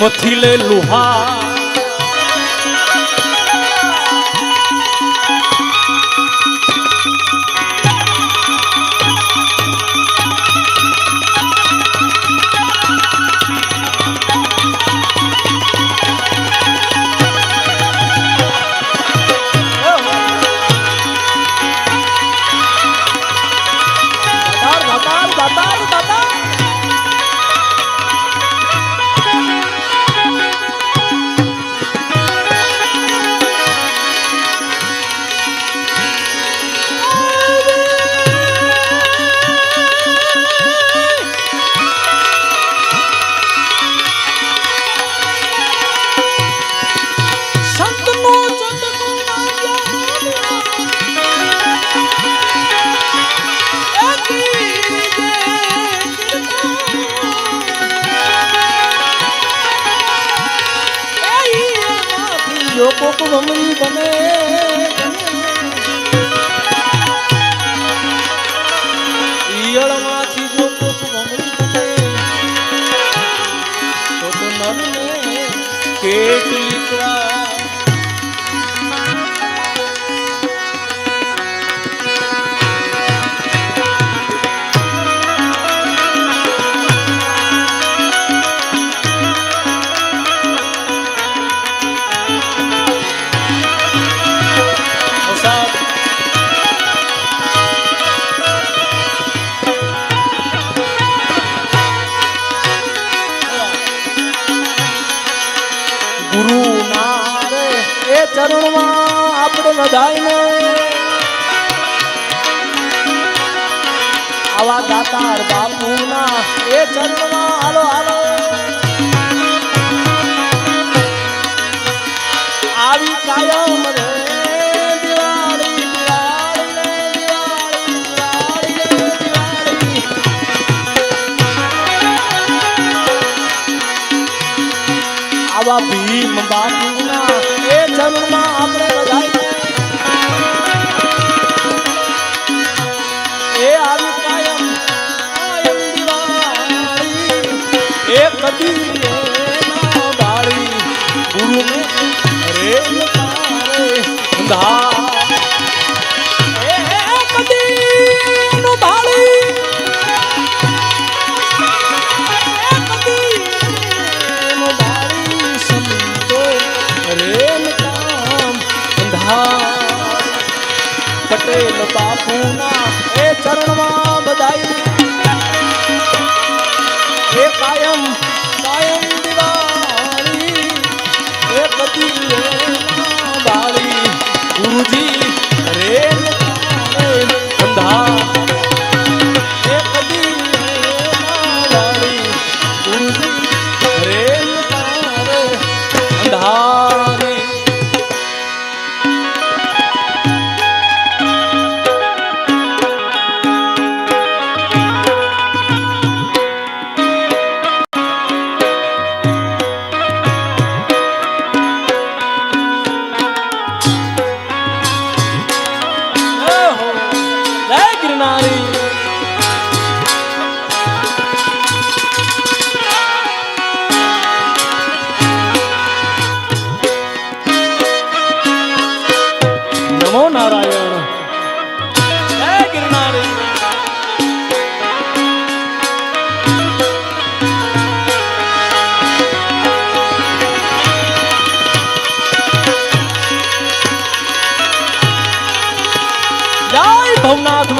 મથીલે લુહા મનને કેટલી આવા દાતાર બાપુના. એ ચંદ્રમાં હાલો હાલો. આવી કાયમ રે આવા ભીમ બાપુના, એ ચંદ્રમાં ધારી ધા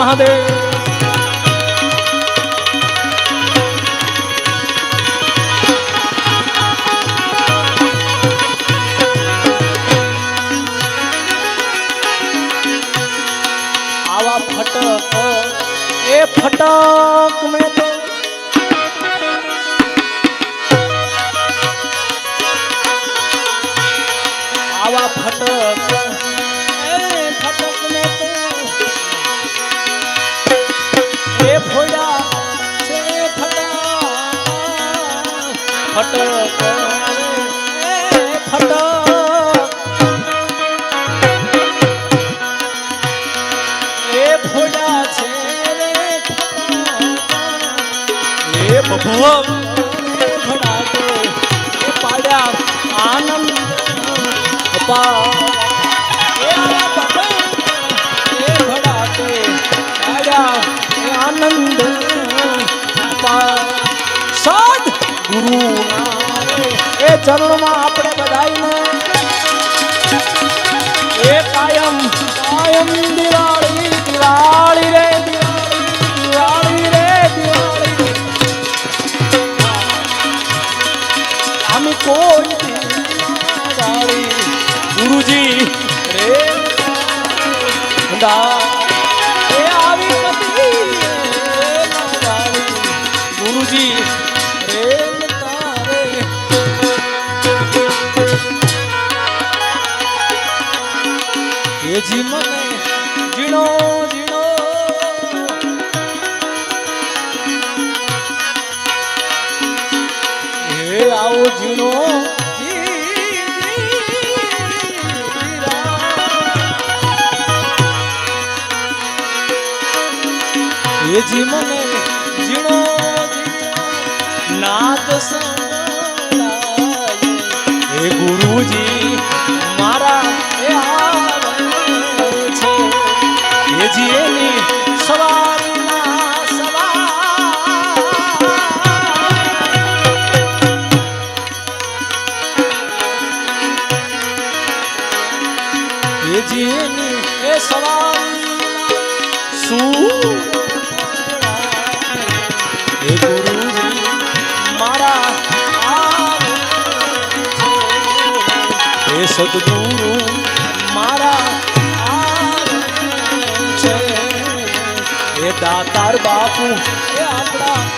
派で ચરણમાં આપણે બધાઈને એ કાયમ કાયમ દિવાળી દિવાળી રે દિવાળી રે, દિવાળી અમે કોઈ ગુરુજી, રે દા એ જી મને જીણો ગુરુજી એ જીની એ શું મારા એ સદગુરુ મારા એ દાતાર બાપુ એ આપણા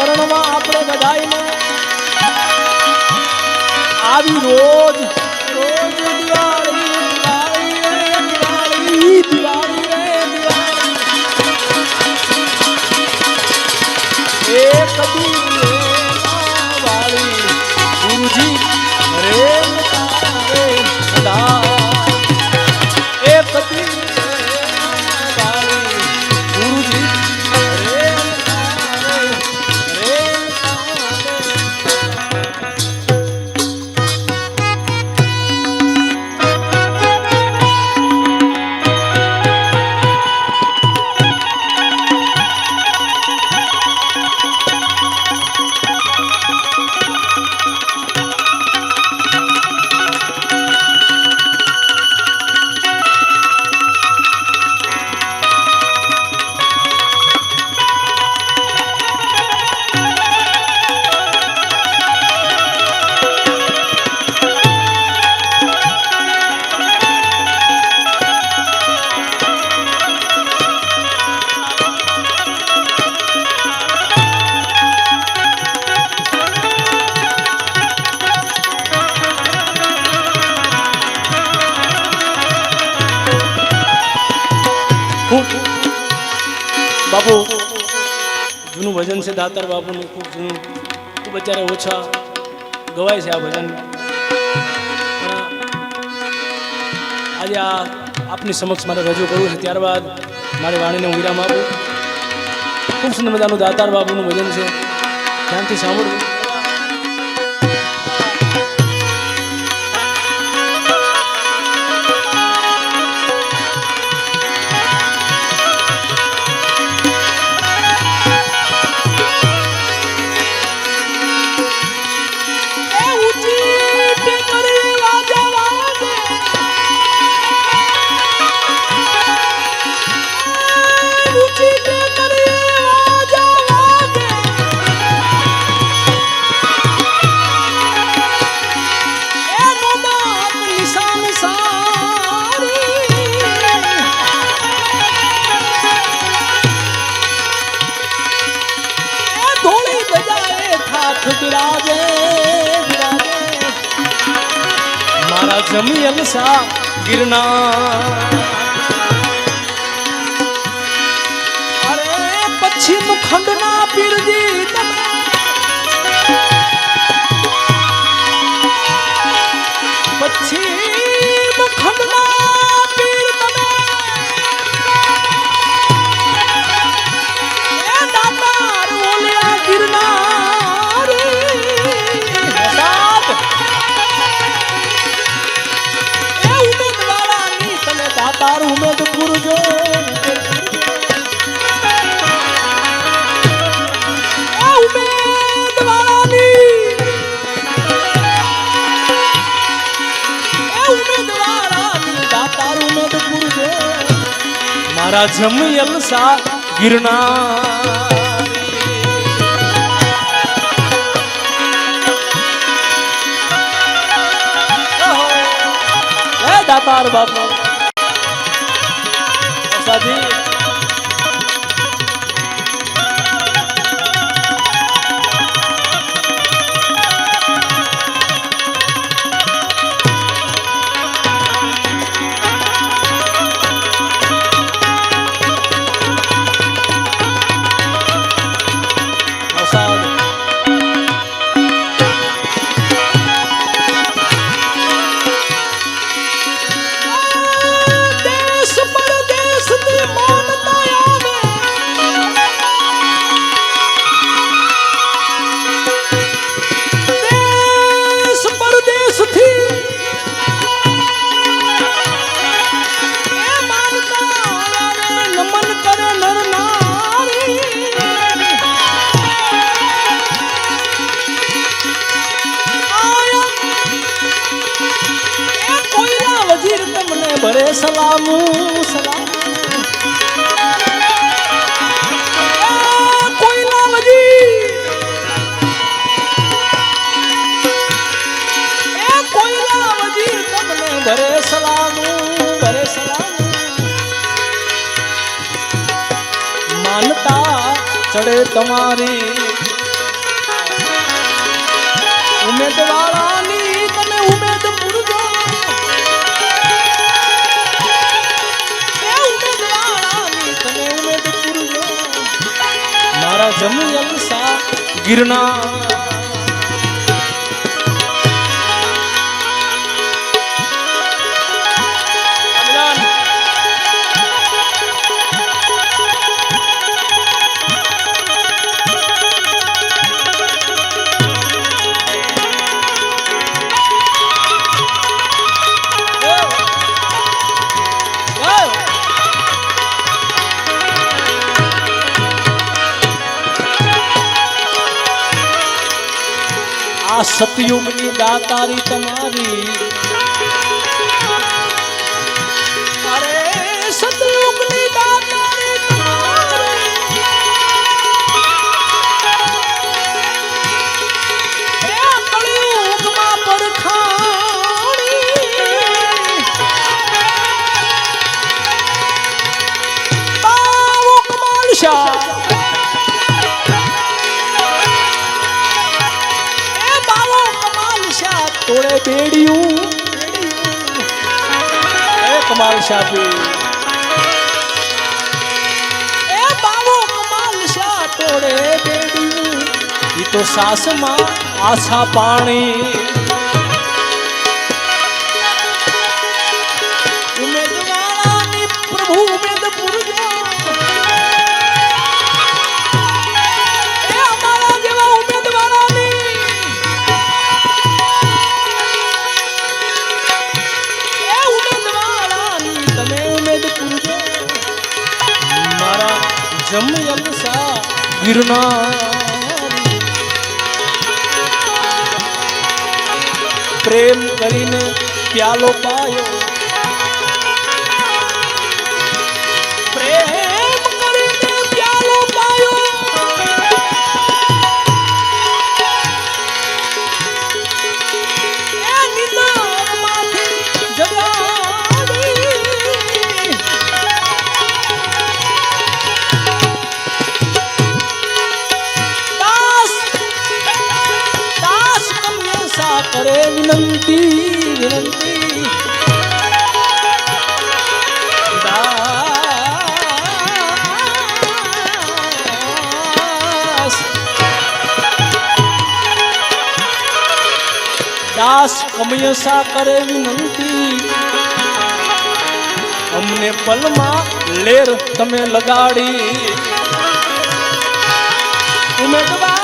ચરણમાં આપણે બધાઈને આવી રોજ બાપુ, જૂનું ભજન છે દાતર બાપુનું, ખૂબ જૂનું, ખૂબ અત્યારે ઓછા ગવાય છે આ ભજન. આજે આ આપની સમક્ષ મારે રજૂ કરવું છે, ત્યારબાદ મારી વાણીને હું વિરામ આપું. ખૂબ સુંદર મજાનું દાતાર બાપુનું ભજન છે. ધ્યાનથી સાંભળવું દાતાર ઉમેદ પૂરજો મારા જમયલ સા ગિરનાર. દાતાર બાપા સાજી તમારી ઉમેદવારાની તમે ઉમેદ પૂરજો. એ તમે ઉમેદ પૂરજો. મારા જમી અલસા ગિરનાર. સતયુગની દાતારી તમારી છાપી એ બાવો કમાલ શા તોડે બેડું ઈ તો સાસમાં આછા પાણી. ગિરનાર. પ્રેમ કરીને પ્યાલો પાયો. હંમેશા કરે વિનંતી. અમને પલમાં લેર તમે લગાડી. ઉમેદવાર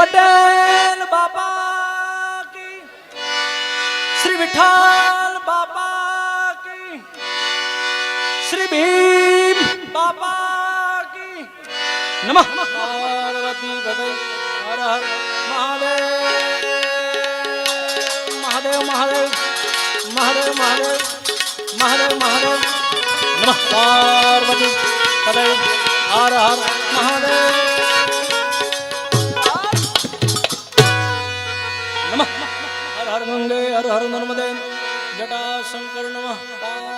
ਪਟੇਲ ਬਾਬਾ ਕੀ? ਸ੍ਰੀ ਵਿਠਾਲ ਬਾਬਾ ਕੀ? ਸ੍ਰੀ ਭੀਮ ਬਾਬਾ ਕੀ? ਨਮः। ਪਾਰਵਤੀ ਬਦੈ ਹਰ ਹਰ ਮਹਾਦੇਵ। ਮਹਾਦੇਵ ਮਹਾਦੇਵ ਮਹਾਦੇਵ ਮਹਾਦੇਵ ਮਹਾਦੇਵ ਮਹਾਦੇਵ। ਨਮः। ਪਾਰਵਤੀ। ਬਦੈ ਹਰ ਹਰ ਮਹਾਦੇਵ। હર હર નર્મદે જટાશંકર નમઃ